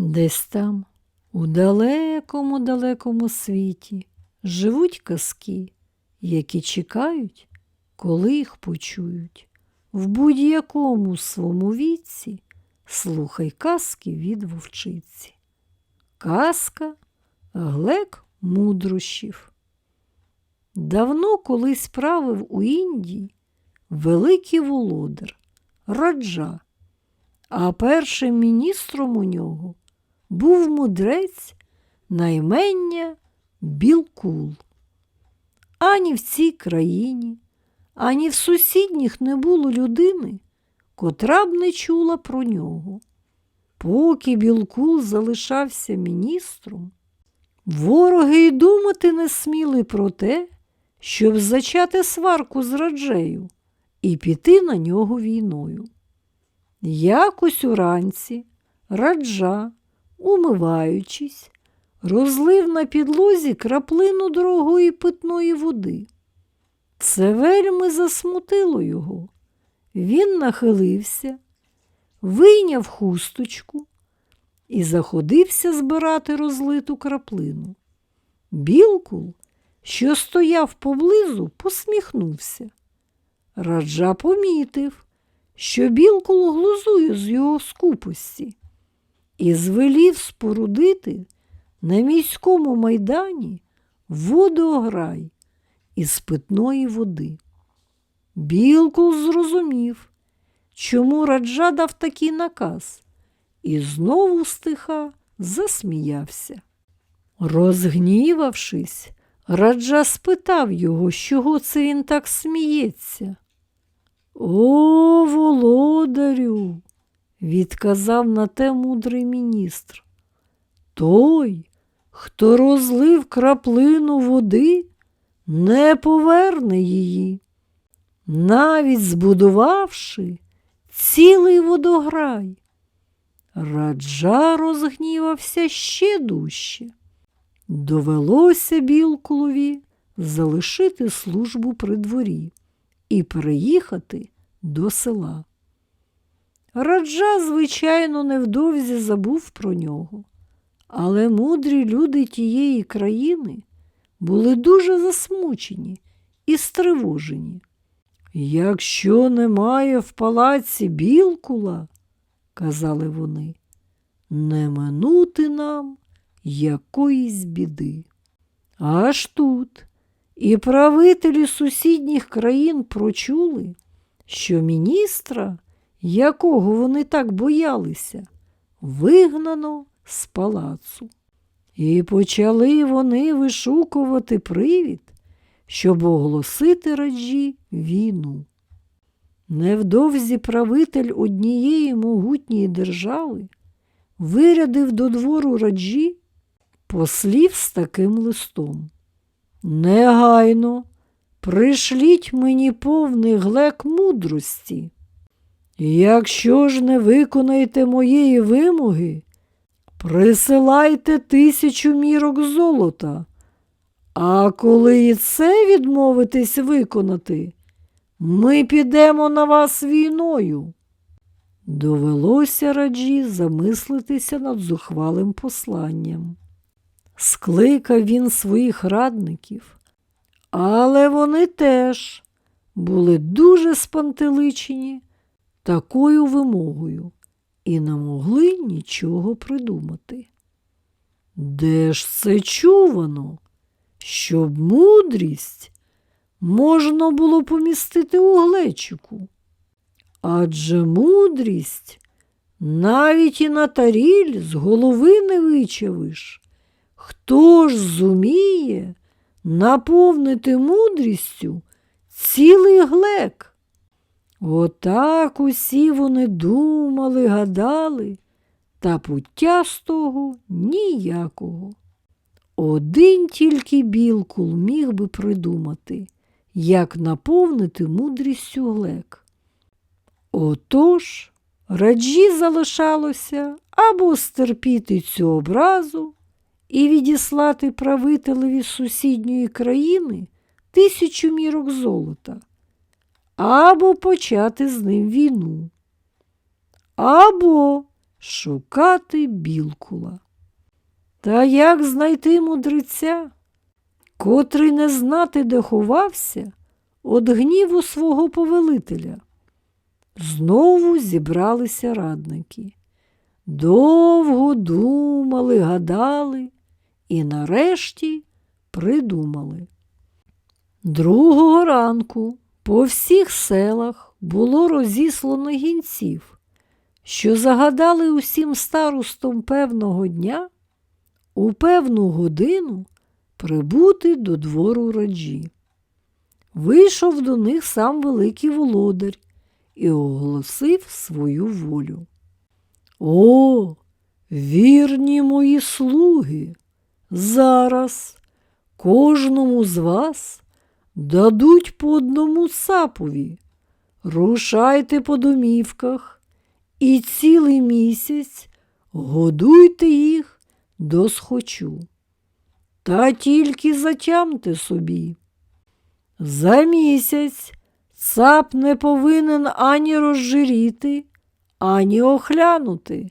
Десь там, у далекому далекому світі, живуть казки, які чекають, коли їх почують. В будь-якому своєму віці слухай казки від вовчиці. Казка Глек мудрощів. Давно колись правив у Індії великий володар Раджа, а першим міністром у нього був мудрець наймення Білкул. Ані в цій країні, ані в сусідніх не було людини, котра б не чула про нього. Поки Білкул залишався міністром, вороги й думати не сміли про те, щоб зачати сварку з раджею і піти на нього війною. Якось уранці раджа, умиваючись, розлив на підлозі краплину дорогої питної води. Це вельми засмутило його. Він нахилився, вийняв хусточку і заходився збирати розлиту краплину. Білкул, що стояв поблизу, посміхнувся. Раджа помітив, що білкул глузує з його скупості і звелів спорудити на міському майдані водограй із питної води. Білкул зрозумів, чому раджа дав такий наказ, і знову стиха засміявся. Розгнівавшись, раджа спитав його, чого це він так сміється. О, володарю, відказав на те мудрий міністр. Той, хто розлив краплину води, не поверне її, навіть збудувавши цілий водограй. Раджа розгнівався ще дужче. Довелося Білкулові залишити службу при дворі і переїхати до села. Раджа, звичайно, невдовзі забув про нього, але мудрі люди тієї країни були дуже засмучені і стривожені. Якщо немає в палаці білкула, казали вони, не минути нам якоїсь біди. Аж тут і правителі сусідніх країн прочули, що міністра, якого вони так боялися, вигнано з палацу. І почали вони вишукувати привід, щоб оголосити раджі війну. Невдовзі правитель однієї могутньої держави вирядив до двору раджі послів з таким листом. Негайно пришліть мені повний глек мудрості. Якщо ж не виконаєте моєї вимоги, присилайте тисячу мірок золота, а коли і це відмовитесь виконати, ми підемо на вас війною. Довелося раджі замислитися над зухвалим посланням. Скликав він своїх радників, але вони теж були дуже спантеличені такою вимогою і не могли нічого придумати. Де ж це чувано, щоб мудрість можна було помістити у глечику? Адже мудрість навіть і на таріль з голови не вичавиш. Хто ж зуміє наповнити мудрістю цілий глек? Отак усі вони думали, гадали, та пуття з того ніякого. Один тільки білкул міг би придумати, як наповнити мудрістю глек. Отож, раджі залишалося або стерпіти цю образу і відіслати правителеві сусідньої країни тисячу мірок золота, або почати з ним війну, або шукати білкула. Та як знайти мудреця, котрий не знати, де ховався, від гніву свого повелителя? Знову зібралися радники. Довго думали, гадали і нарешті придумали. Другого ранку по всіх селах було розіслано гінців, що загадали усім старостом певного дня у певну годину прибути до двору раджі. Вийшов до них сам великий володар і оголосив свою волю. О, вірні мої слуги! Зараз кожному з вас дадуть по одному цапові. Рушайте по домівках і цілий місяць годуйте їх до схочу. Та тільки затямте собі. За місяць цап не повинен ані розжиріти, ані охлянути.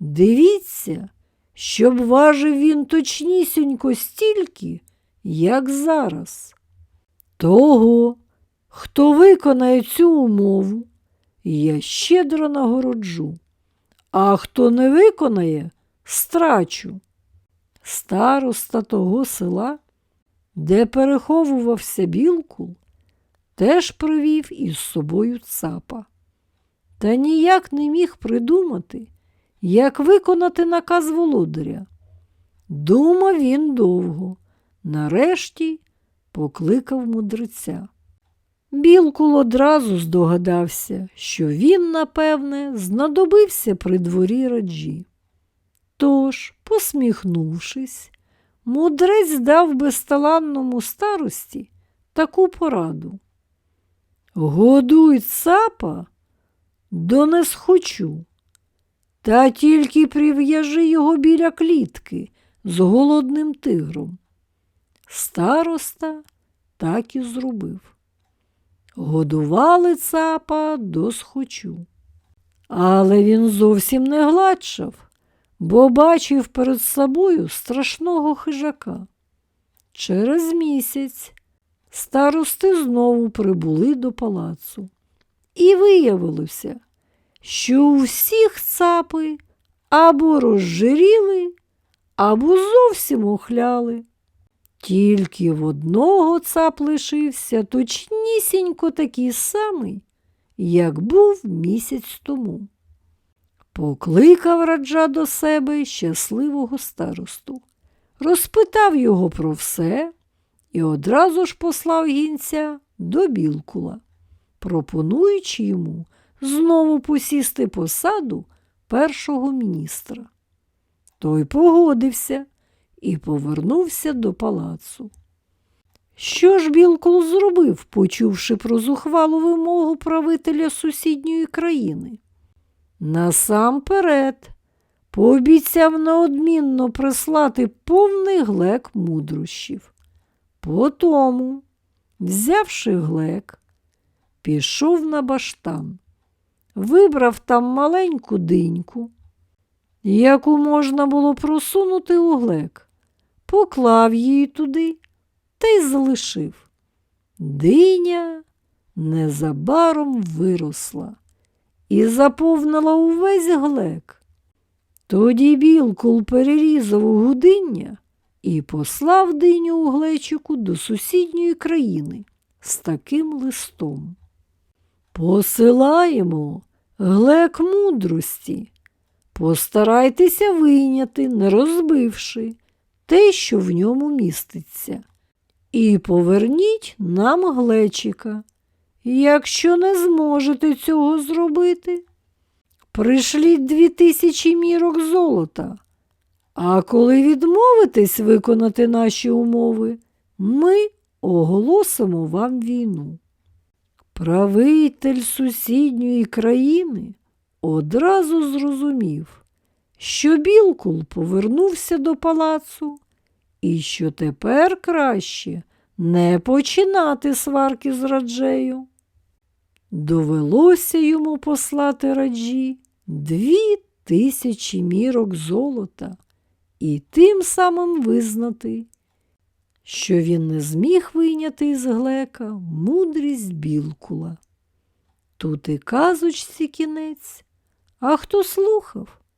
Дивіться, щоб важив він точнісінько стільки, як зараз. Того, хто виконає цю умову, я щедро нагороджу, а хто не виконає, страчу. Староста того села, де переховувався білкул, теж привів із собою цапа. Та ніяк не міг придумати, як виконати наказ володаря. Думав він довго, нарешті покликав мудреця. Білкул одразу здогадався, що він, напевне, знадобився при дворі раджі. Тож, посміхнувшись, мудрець дав безталанному старості таку пораду. Годуй цапа, до не та тільки прив'яжи його біля клітки з голодним тигром. Староста так і зробив. Годували цапа до схочу. Але він зовсім не гладшав, бо бачив перед собою страшного хижака. Через місяць старости знову прибули до палацу. І виявилося, що у всіх цапи або розжиріли, або зовсім охляли. Тільки в одного цап лишився точнісінько такий самий, як був місяць тому. Покликав раджа до себе щасливого старосту, розпитав його про все і одразу ж послав гінця до білкула, пропонуючи йому знову посісти посаду першого міністра. Той погодився і повернувся до палацу. Що ж Білкул зробив, почувши про зухвалу вимогу правителя сусідньої країни? Насамперед пообіцяв неодмінно прислати повний глек мудрощів. Потому, взявши глек, пішов на баштан, вибрав там маленьку диньку, яку можна було просунути у глек, поклав її туди та й залишив. Диня незабаром виросла і заповнила увесь глек. Тоді білкул перерізав гудиння і послав диню у глечику до сусідньої країни з таким листом. Посилаємо глек мудрості. Постарайтеся вийняти, не розбивши те, що в ньому міститься, і поверніть нам глечика. Якщо не зможете цього зробити, пришліть дві тисячі мірок золота. А коли відмовитесь виконати наші умови, ми оголосимо вам війну. Правитель сусідньої країни одразу зрозумів, що Білкул повернувся до палацу і що тепер краще не починати сварки з раджею. Довелося йому послати раджі дві тисячі мірок золота і тим самим визнати, що він не зміг вийняти із глека мудрість білкула. Тут і казочці кінець, а хто слухав,